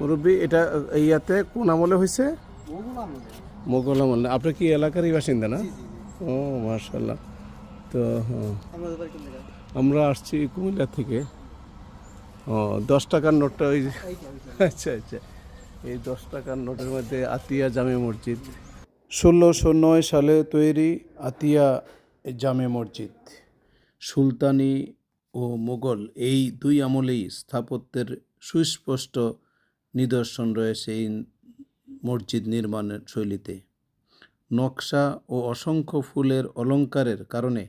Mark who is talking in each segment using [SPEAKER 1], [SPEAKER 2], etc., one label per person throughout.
[SPEAKER 1] মুরব্বী এটা ইয়াতে কোন আমলে হয়েছে মোগল আমলে। আপনি কি এলাকারই বাসিন্দা না? ও মার্শাল্লাহ তো হ্যাঁ। আমরা আসছি কুমিল্লা থেকে। ও দশ টাকার নোটটা ওই আচ্ছা আচ্ছা। এই দশ টাকার নোটের মধ্যে আতিয়া জামে মসজিদ। ষোলোশো নয় সালে তৈরি আতিয়া জামে মসজিদ। সুলতানি ও মোগল এই দুই আমলেই স্থাপত্যের সুস্পষ্ট নিদর্শন রয়েছে এই মসজিদ নির্মাণের শৈলীতে। নকশা ও অসংখ্য ফুলের অলংকারের কারণে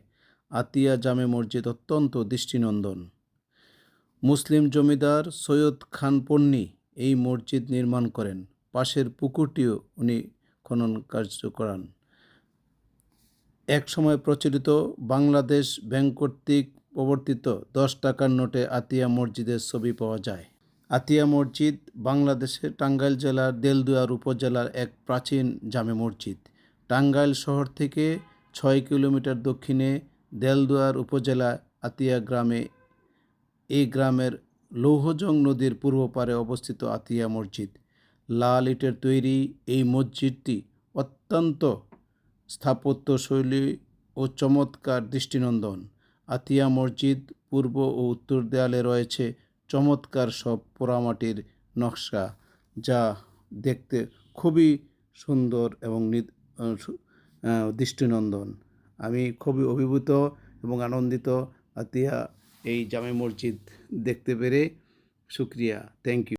[SPEAKER 1] আতিয়া জামে মসজিদ অত্যন্ত দৃষ্টিনন্দন। মুসলিম জমিদার সৈয়দ খান পন্নী এই মসজিদ নির্মাণ করেন। পাশের পুকুরটিও উনি খনন কার্য করান। এক সময় প্রচলিত বাংলাদেশ ব্যাংক কর্তৃক প্রবর্তিত দশ টাকার নোটে আতিয়া মসজিদের ছবি পাওয়া যায়। আতিয়া মসজিদ বাংলাদেশের টাঙ্গাইল জেলার দেলদুয়ার উপজেলার এক প্রাচীন জামে মসজিদ। টাঙ্গাইল শহর থেকে ছয় কিলোমিটার দক্ষিণে দেলদুয়ার উপজেলা আতিয়া গ্রামে, এই গ্রামের লৌহজং নদীর পূর্ব পারে অবস্থিত আতিয়া মসজিদ। লাল ইটের তৈরি এই মসজিদটি অত্যন্ত স্থাপত্যশৈলী ও চমৎকার দৃষ্টিনন্দন। আতিয়া মসজিদ পূর্ব ও উত্তর দেয়ালে রয়েছে চমৎকার সব পোড়ামাটির নকশা, যা দেখতে খুবই সুন্দর এবং দৃষ্টিনন্দন। আমি খুবই অভিভূত এবং আনন্দিত, আতিয়া, এই জামে মসজিদ দেখতে পেরে শুক্রিয়া। Thank you